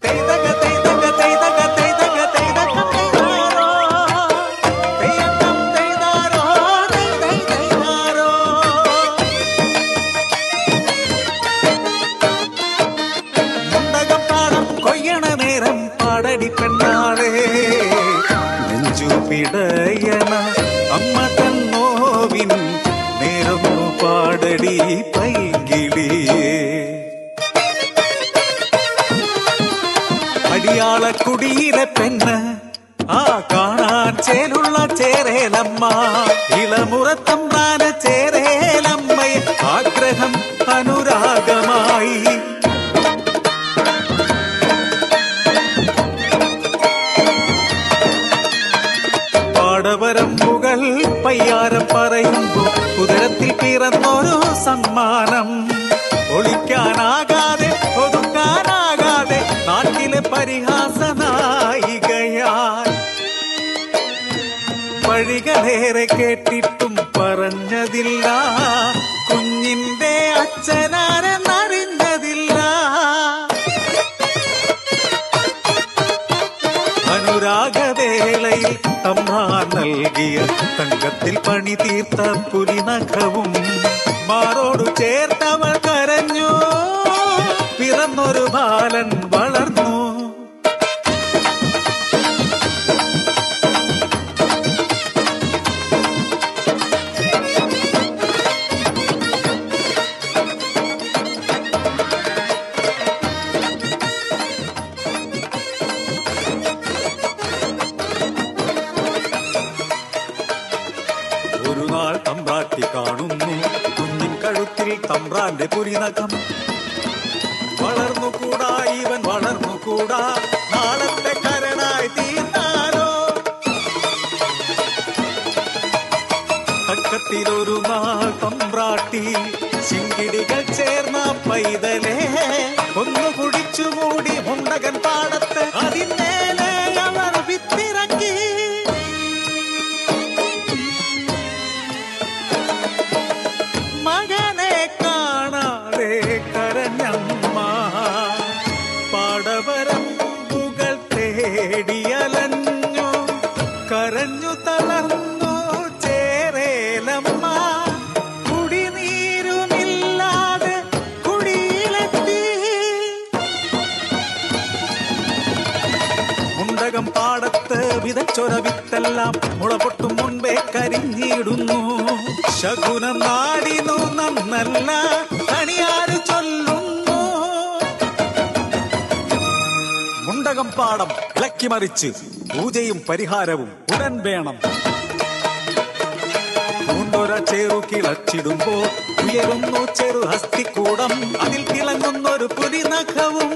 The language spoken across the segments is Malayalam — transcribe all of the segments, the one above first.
Baby. விடையன அம்ம தன்னோவின் நேரமோ பாடடி பைங்கிடியே அடியாள குடியில பெண்ண ஆ காணான் சேருள்ள சேரேலம்மா. இளமுறத்தம் தான சேரேலம்மை ஆக்ரகம் அனுர പാടവരമ്പുകൾ പയ്യാരം പറയുമ്പോൾ ഉദരത്തിൽ പിറന്നൊരു സമ്മാനം. ഒളിക്കാനാകാതെ ഒതുക്കാനാകാതെ നാട്ടിലെ പരിഹാസ നായികയായി വഴികളേറെ കേട്ടിട്ടും പറഞ്ഞതില്ല നൽകിയ തങ്കത്തിൽ പണി തീർത്ത പുലിനഖവും മാറോടു ചേർത്തവൾ കരഞ്ഞു. പിറന്നൊരു ബാലൻ വളർന്നു തമ്പ്രാട്ടി കാണുന്നു. കുഞ്ഞിൻ കഴുത്തിൽ തമ്പ്രാന്റെ പുരിനഖം വളർന്നുകൂടാ ഇവൻ വളർന്നുകൂടാ നാളത്തെ കരനായി തീർന്നാലോ? തക്കത്തിലൊരു നാൾ തമ്പ്രാട്ടി ചിങ്കിടികൾ ചേർന്ന പൈതലേ. ഒന്ന് കുടിച്ചു മൂടി മുണ്ടകൻ പാടത്ത് അതിന്മേലെ പാടവരമ്പുകൾ തേടിയലഞ്ഞു കരഞ്ഞു തളർന്നു ചേരേലമ്മ. കുടിനീരുമില്ലാതെ കുടിയിലെത്തി. മുണ്ടകം പാടത്ത് വിതച്ചൊര വിത്തെല്ലാം മുളപൊട്ടും മുൻപേ കരിഞ്ഞിടുന്നു. ശകുനം നാടിനു നന്നല്ല കണിയാര് ചൊല്ലുന്നു. മുണ്ടകം പാടം ഇളക്കിമറിച്ച് പൂജയും പരിഹാരവും ഉടൻ വേണം. പൂണ്ടൊര ചേറു കിളച്ചിടുമ്പോ ഉയരുന്നു ചെറു ഹസ്തിക്കൂടം. അതിൽ തിളങ്ങുന്നൊരു പുലിനഖവും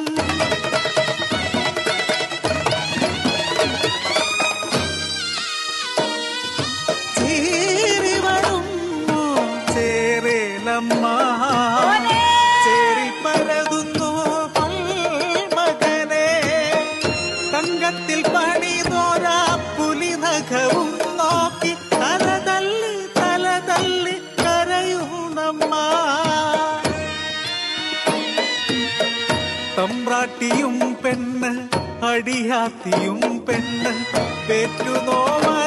തമ്പ്രാട്ടിയും പെണ്ണ് അടിയാത്തിയും പെണ്ണ് പെറ്റുനോമറിഞ്ഞൊരു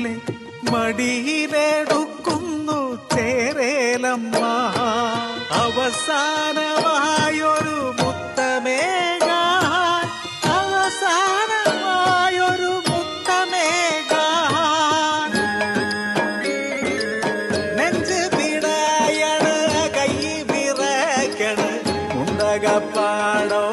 മെല്ലെ മടിയിലെടുക്കുന്നു ചേരേലമ്മ. അവസാനമായൊരു മുത്തമേഘ അവസാനമായൊരു മുത്തമേഘ നെഞ്ച് പിടയണ് കൈ വിറക്കണ് ഉണ്ടകപ്പാടോ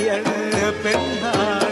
el de